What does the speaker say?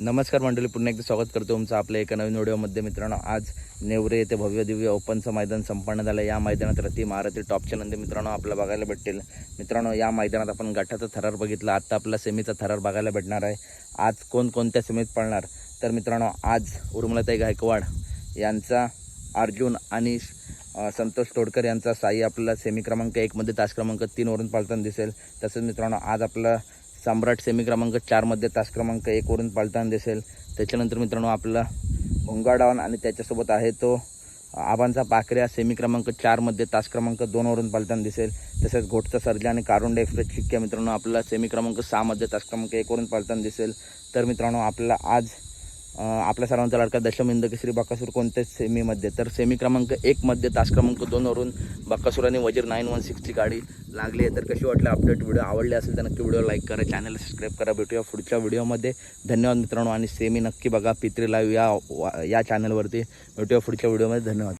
नमस्कार मंडळी पुन्हा एकदा स्वागत करतो तुमचं आपल्या एका नवीन व्हिडिओमध्ये. मित्रांनो आज नेवरे येथे भव्य दिव्य ओपनचं मैदान संपन्न झालं. या मैदानात रती महारथी टॉपच्या नंदी मित्रांनो आपल्याला बघायला भेटतील. मित्रांनो या मैदानात आपण गटाचा थरार बघितला. आत्ता आपला सेमीचा थरार बघायला भेटणार आहे. आज कोणकोणत्या सेमीत पळणार? तर मित्रांनो आज उर्मलताई गायकवाड यांचा अर्जुन आणि संतोष तोडकर यांचा साई आपल्याला सेमी क्रमांक एकमध्ये तास क्रमांक तीनवरून पाळताना दिसेल. तसंच मित्रांनो आज आपला सम्राट सेमी क्रमांक चारमध्ये तास क्रमांक एकवरून पालताना दिसेल. त्याच्यानंतर मित्रांनो आपला भोंगाडावन आणि त्याच्यासोबत आहे तो आबांचा पाकऱ्या सेमी क्रमांक चारमध्ये तास क्रमांक दोनवरून पालताना दिसेल. तसेच घोटचा सर्जा आणि कारुंडे एक्सप्रेस चिक्क्या मित्रांनो आपला सेमी क्रमांक सहामध्ये तास क्रमांक एकवरून पालताना दिसेल. तर मित्रांनो आपला आज आपल्या सर्वांचा लाडका दशम इंदकेसरी बकासूर कोणत्याच सेमीमध्ये तर सेमी क्रमांक एकमध्ये तास क्रमांक दोनवरून बकासूर आणि वजीर नाईन वन सिक्सची गाडी लागली आहे. तर कशी वाटली अपडेट व्हिडिओ आवडले असेल तर नक्की व्हिडिओ लाईक करा चॅनलला सबस्क्राईब करा. भेटूया पुढच्या व्हिडिओमध्ये धन्यवाद मित्रांनो. आणि सेमी नक्की बघा पित्री लाईव्ह या या चॅनलवरती भेटूया पुढच्या व्हिडिओमध्ये धन्यवाद.